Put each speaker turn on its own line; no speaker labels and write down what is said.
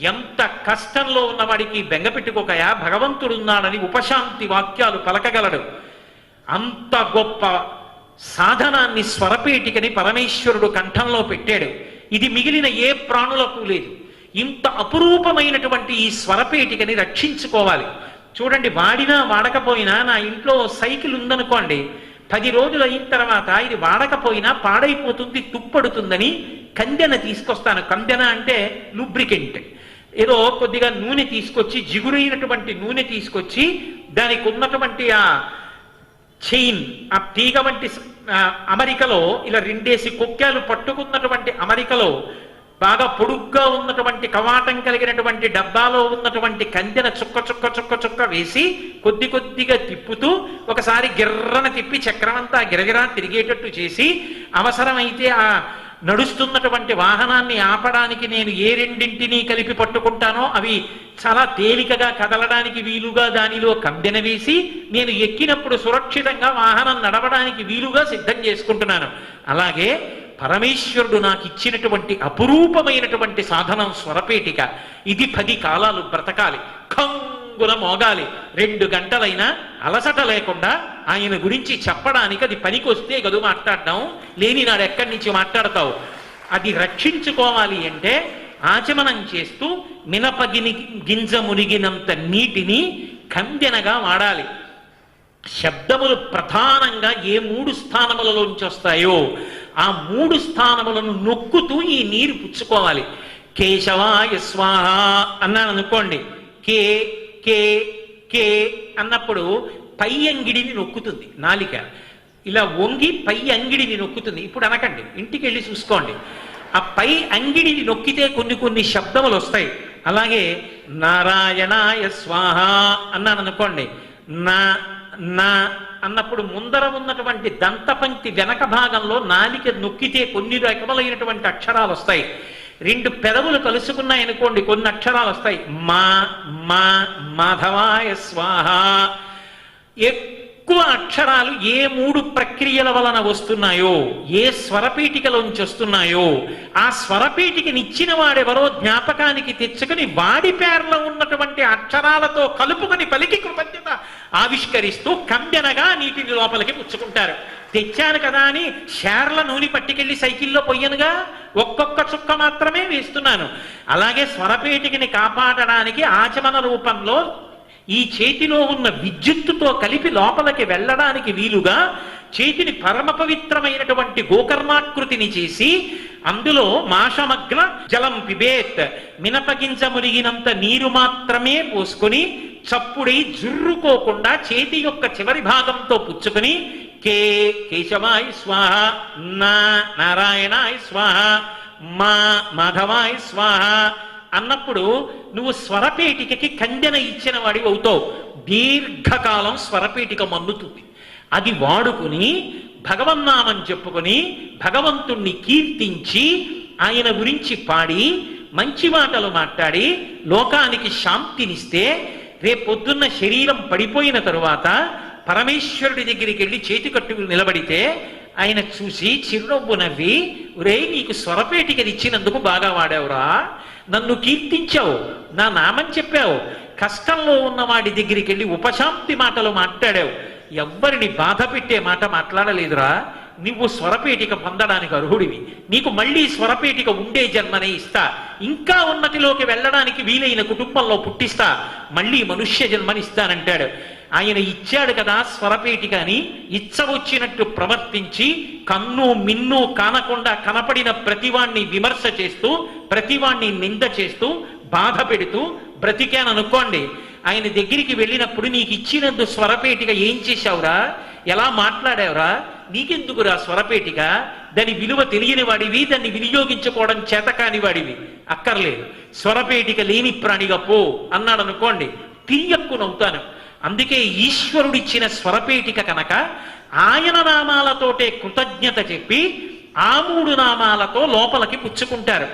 ఎంత కష్టంలో ఉన్నవాడికి బెంగపెట్టుకోకయా భగవంతుడున్నాడని ఉపశాంతి వాక్యాలు పలకగలడు. అంత గొప్ప సాధనాన్ని స్వరపేటికని పరమేశ్వరుడు కంఠంలో పెట్టాడు. ఇది మిగిలిన ఏ ప్రాణులకు లేదు. ఇంత అపురూపమైనటువంటి ఈ స్వరపేటికని రక్షించుకోవాలి. చూడండి వాడినా వాడకపోయినా నా ఇంట్లో సైకిల్ ఉందనుకోండి పది రోజులు అయిన తర్వాత ఇది వాడకపోయినా పాడైపోతుంది తుప్పడుతుందని కందెన తీసుకొస్తాను. కందెన అంటే లూబ్రికెంట్. ఏదో కొద్దిగా నూనె తీసుకొచ్చి జిగురైనటువంటి నూనె తీసుకొచ్చి దానికి ఉన్నటువంటి ఆ చైన్ ఆ తీగ వంటి అమరికలో ఇలా రెండేసి కుక్కాలు పట్టుకున్నటువంటి అమరికలో బాగా పొడుగ్గా ఉన్నటువంటి కవాటం కలిగినటువంటి డబ్బాలో ఉన్నటువంటి కందెన చుక్క చుక్క చుక్క చుక్క వేసి కొద్ది కొద్దిగా తిప్పుతూ ఒకసారి గిర్రన తిప్పి చక్రమంతా గిరగిరా తిరిగేటట్టు చేసి అవసరమైతే ఆ నడుస్తున్నటువంటి వాహనాన్ని ఆపడానికి నేను ఏ రెండింటినీ కలిపి పట్టుకుంటానో అవి చాలా తేలికగా కదలడానికి వీలుగా దానిలో కందెన వేసి నేను ఎక్కినప్పుడు సురక్షితంగా వాహనం నడవడానికి వీలుగా సిద్ధం చేసుకుంటున్నాను. అలాగే పరమేశ్వరుడు నాకు ఇచ్చినటువంటి అపురూపమైనటువంటి సాధనం స్వరపేటిక. ఇది పది కాలాలు బ్రతకాలి. కంగున మోగాలి. రెండు గంటలైనా అలసట లేకుండా ఆయన గురించి చెప్పడానికి అది పనికొస్తే గదు మాట్లాడడం లేని నాడు ఎక్కడి నుంచి మాట్లాడతావు? అది రక్షించుకోవాలి అంటే ఆచమనం చేస్తూ మినపగిని గింజ మునిగినంత నీటిని కందెనగా వాడాలి. శబ్దములు ప్రధానంగా ఏ మూడు స్థానములలోంచి వస్తాయో ఆ మూడు స్థానములను నొక్కుతూ ఈ నీరు పుచ్చుకోవాలి. కేశవాయ స్వాహ అన్నాను అనుకోండి కే కే కే అన్నప్పుడు పై అంగిడిని నొక్కుతుంది నాలిక. ఇలా వంగి పై అంగిడిని నొక్కుతుంది. ఇప్పుడు అనకండి ఇంటికి వెళ్ళి చూసుకోండి. ఆ పై అంగిడిని నొక్కితే కొన్ని కొన్ని శబ్దములు వస్తాయి అలాగే నారాయణాయ స్వాహ అన్నాను అనుకోండి నా నా అన్నప్పుడు ముందర ఉన్నటువంటి దంతపంక్తి వెనక భాగంలో నాలిక నొక్కితే కొన్ని రకములైనటువంటి అక్షరాలు వస్తాయి రెండు పెదవులు కలుసుకున్నాయనుకోండి కొన్ని అక్షరాలు వస్తాయి. మా మా మాధవాయ స్వాహ. ఎక్కువ అక్షరాలు ఏ మూడు ప్రక్రియల వలన వస్తున్నాయో ఏ స్వరపీఠికలోంచి వస్తున్నాయో ఆ స్వరపీఠికనిచ్చిన వాడెవరో జ్ఞాపకానికి తెచ్చుకుని వాడి పేర్లో ఉన్నటువంటి అక్షరాలతో కలుపుకొని పలికి కృతజ్ఞత ఆవిష్కరిస్తూ కంబెనగా నీటిని లోపలికి పుచ్చుకుంటారు. తెచ్చాను కదా అని షేర్ల నూనె పట్టుకెళ్ళి సైకిల్లో పొయ్యనుగా? ఒక్కొక్క చుక్క మాత్రమే వేస్తున్నాను. అలాగే స్వరపేటికని కాపాడడానికి ఆచమన రూపంలో ఈ చేతిలో ఉన్న విద్యుత్తుతో కలిపి లోపలికి వెళ్ళడానికి వీలుగా చేతిని పరమ పవిత్రమైనటువంటి గోకర్ణాకృతిని చేసి అందులో మాషమగ్న జలం పిబేత్ మినపగింజ మురిగినంత నీరు మాత్రమే పోసుకొని చప్పుడై జుర్రుకోకుండా చేతి యొక్క చివరి భాగంతో పుచ్చుకొని కే కేశవాయ స్వాహ నా నారాయణాయ స్వాహ మా మాధవాయ స్వాహ. అన్నప్పుడు నువ్వు స్వరపేటికకి కందెన ఇచ్చిన వాడి అవుతావు. దీర్ఘకాలం స్వరపేటిక మన్నుతుంది అది వాడుకుని భగవన్నామం చెప్పుకొని భగవంతుణ్ణి కీర్తించి ఆయన గురించి పాడి మంచి మాటలు మాట్లాడి లోకానికి శాంతినిస్తే రేపొద్దున్న శరీరం పడిపోయిన తరువాత పరమేశ్వరుడి దగ్గరికి వెళ్ళి చేతి కట్టుకుని నిలబడితే ఆయన చూసి చిరునవ్వు నవ్వి ఒరే నీకు స్వరపేటికది ఇచ్చినందుకు బాగా వాడావురా. నన్ను కీర్తించావు నా నామం చెప్పావు కష్టంలో ఉన్న వాడి దగ్గరికి వెళ్ళి ఉపశాంతి మాటలు మాట్లాడావు. ఎవ్వరిని బాధ పెట్టే మాట మాట్లాడలేదురా. నువ్వు స్వరపేటిక పొందడానికి అర్హుడివి. నీకు మళ్ళీ స్వరపేటిక ఉండే జన్మనే ఇస్తా. ఇంకా ఉన్నతిలోకి వెళ్ళడానికి వీలైన కుటుంబంలో పుట్టిస్తా. మళ్ళీ మనుష్య జన్మనిస్తానంటాడు. ఆయన ఇచ్చాడు కదా స్వరపేటిక అని ఇచ్చవచ్చినట్టు ప్రవర్తించి కన్ను మిన్ను కానకుండా కనపడిన ప్రతివాణ్ణి విమర్శ చేస్తూ ప్రతివాణ్ణి నింద చేస్తూ బాధ పెడుతూ బ్రతికాననుకోండి ఆయన దగ్గరికి వెళ్ళినప్పుడు నీకు ఇచ్చినందు స్వరపేటిక ఏం చేశావురా? ఎలా మాట్లాడావురా? నీకెందుకురా స్వరపేటిక? దాని విలువ తెలియని వాడివి దాన్ని వినియోగించుకోవడం చేత కాని వాడివి. అక్కర్లేదు. స్వరపేటిక లేని ప్రాణిగా పో అన్నాడు అనుకోండి తిరియక్కునవుతాను అందుకే ఈశ్వరుడిచ్చిన స్వరపేటిక కనుక ఆయన నామాలతోటే కృతజ్ఞత చెప్పి ఆ మూడు నామాలతో లోపలికి పుచ్చుకుంటారు.